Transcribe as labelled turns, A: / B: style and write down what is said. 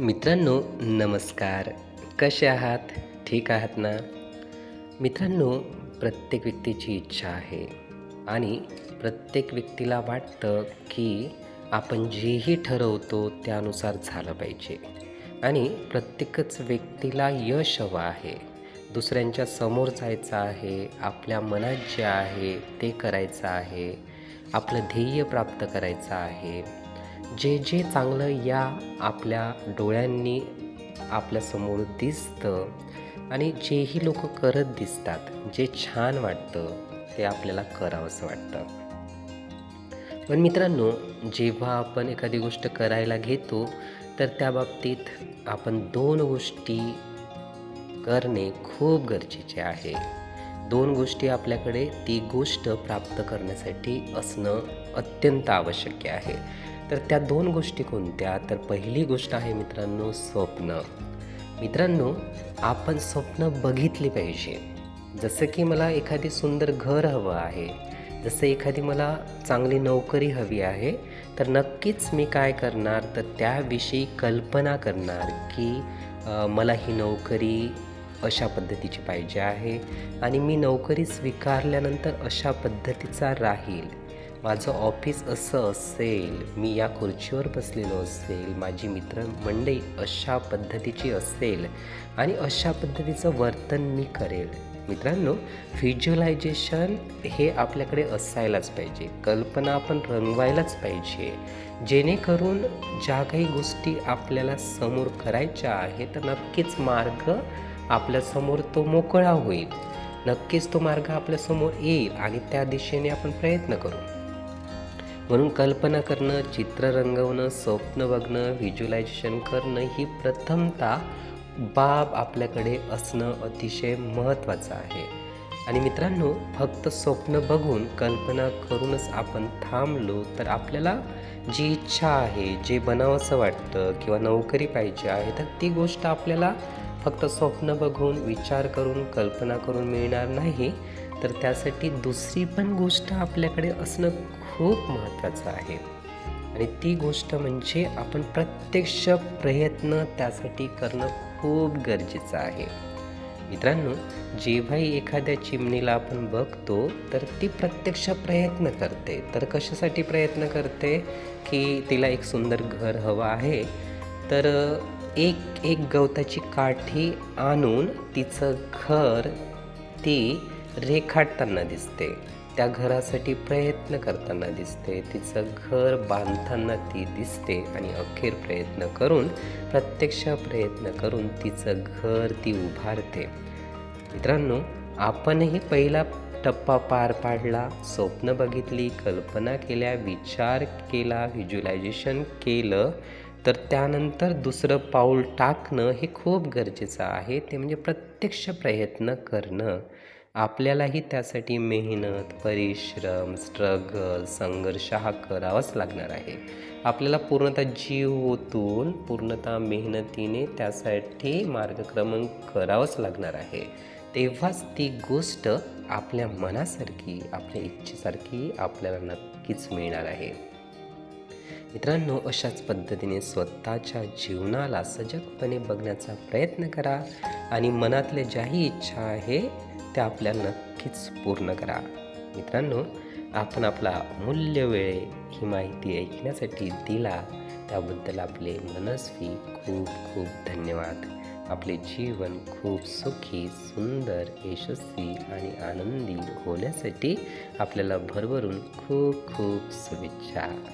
A: मित्रांनो नमस्कार. कसे आहात? ठीक आहात ना? मित्रांनो प्रत्येक व्यक्तीची इच्छा आहे आणि प्रत्येक व्यक्तीला वाटतं की आपण जेही ठरवतो त्यानुसार झालं पाहिजे. आणि प्रत्येकच व्यक्तीला यश हवं आहे. दुसऱ्यांच्या समोर जायचं आहे आपल्या मनात जे आहे ते करायचं आहे आपलं ध्येय प्राप्त करायचं आहे. जे जे चांगलं या आपल्या डोळ्यांनी आपल्यासमोर दिसतं आणि जेही लोक करत दिसतात जे छान वाटतं ते आपल्याला करावंसं वाटतं. पण मित्रांनो जेव्हा आपण एखादी गोष्ट करायला घेतो तर त्या बाबतीत आपण दोन गोष्टी करणे खूप गरजेचे आहे. दोन गोष्टी आपल्याकडे ती गोष्ट प्राप्त करण्यासाठी असणं अत्यंत आवश्यक आहे. तर त्या दोन गोष्टी कोणत्या? तर पहिली गोष्ट आहे मित्रांनो स्वप्न. मित्रांनो आपण स्वप्न बघितली पाहिजे. जसं की मला एखादी सुंदर घर हवं आहे जसं एखादी मला चांगली नोकरी हवी आहे तर नक्कीच मी काय करणार? तर त्याविषयी कल्पना करणार की मला ही नोकरी अशा पद्धतीची पाहिजे आहे आणि मी नोकरी स्वीकारल्यानंतर अशा पद्धतीचा राहील. माझं ऑफिस असं असेल मी या खुर्चीवर बसलेलो असेल माझी मित्रमंडळी अशा पद्धतीची असेल आणि अशा पद्धतीचं वर्तन मी करेल. मित्रांनो व्हिज्युअलायझेशन हे आपल्याकडे असायलाच पाहिजे कल्पना आपण रंगवायलाच पाहिजे. जेणेकरून ज्या काही गोष्टी आपल्याला समोर करायच्या आहेत तर नक्कीच मार्ग आपल्यासमोर तो मोकळा होईल. नक्कीच तो मार्ग आपल्यासमोर येईल आणि त्या दिशेने आपण प्रयत्न करू. म्हणून कल्पना करणं चित्र रंगवणं स्वप्न बघणं व्हिज्युलायझेशन करणं ही प्रथमतः बाब आपल्याकडे असणं अतिशय महत्त्वाचं आहे. आणि मित्रांनो फक्त स्वप्न बघून कल्पना करूनच आपण थांबलो तर आपल्याला जी इच्छा आहे जे बनावंसं वाटतं किंवा नोकरी पाहिजे आहे तर ती गोष्ट आपल्याला फक्त स्वप्न बघून विचार करून कल्पना करून मिळणार नाही. तर त्यासाठी दुसरी पण गोष्ट आपल्याकडे असणं खूप महत्त्वाचं आहे. आणि ती गोष्ट म्हणजे आपण प्रत्यक्ष प्रयत्न त्यासाठी करणं खूप गरजेचं आहे. मित्रांनो जेव्हाही एखाद्या चिमणीला आपण बघतो तर ती प्रत्यक्ष प्रयत्न करते. तर कशासाठी प्रयत्न करते? की तिला एक सुंदर घर हवं आहे तर एक एक गवताची काठी आणून तिचं घर ती रेखाटताना दिसते. त्या घरासाठी प्रयत्न करताना दिसते. तिचं घर बांधताना ती दिसते आणि अखेर प्रयत्न करून प्रत्यक्ष प्रयत्न करून तिचं घर ती उभारते. मित्रांनो आपणही पहिला टप्पा पार पाडला स्वप्न बघितली कल्पना केल्या विचार केला व्हिज्युलायझेशन केलं तर त्यानंतर दुसरं पाऊल टाकणं हे खूप गरजेचं आहे. ते म्हणजे प्रत्यक्ष प्रयत्न करणं. आपल्यालाही त्यासाठी मेहनत परिश्रम स्ट्रगल संघर्ष हा करावाच लागणार आहे. आपल्याला पूर्णतः जीव ओतून पूर्णतः मेहनतीने त्यासाठी मार्गक्रमण करावंच लागणार आहे. तेव्हाच ती गोष्ट आपल्या मनासारखी आपल्या इच्छेसारखी आपल्याला नक्कीच मिळणार आहे. मित्रांनो अशाच पद्धतीने स्वतःच्या जीवनाला सजगपणे बघण्याचा प्रयत्न करा आणि मनातल्या ज्याही इच्छा आहे त्या आपल्या नक्कीच पूर्ण करा. मित्रांनो आपण आपला मूल्य वेळ ही माहिती ऐकण्यासाठी दिला. त्याबद्दल आपले मनस्वी खूप खूप धन्यवाद. आपले जीवन खूप सुखी सुंदर यशस्वी आणि आनंदी होण्यासाठी आपल्याला भरभरून खूप खूप शुभेच्छा.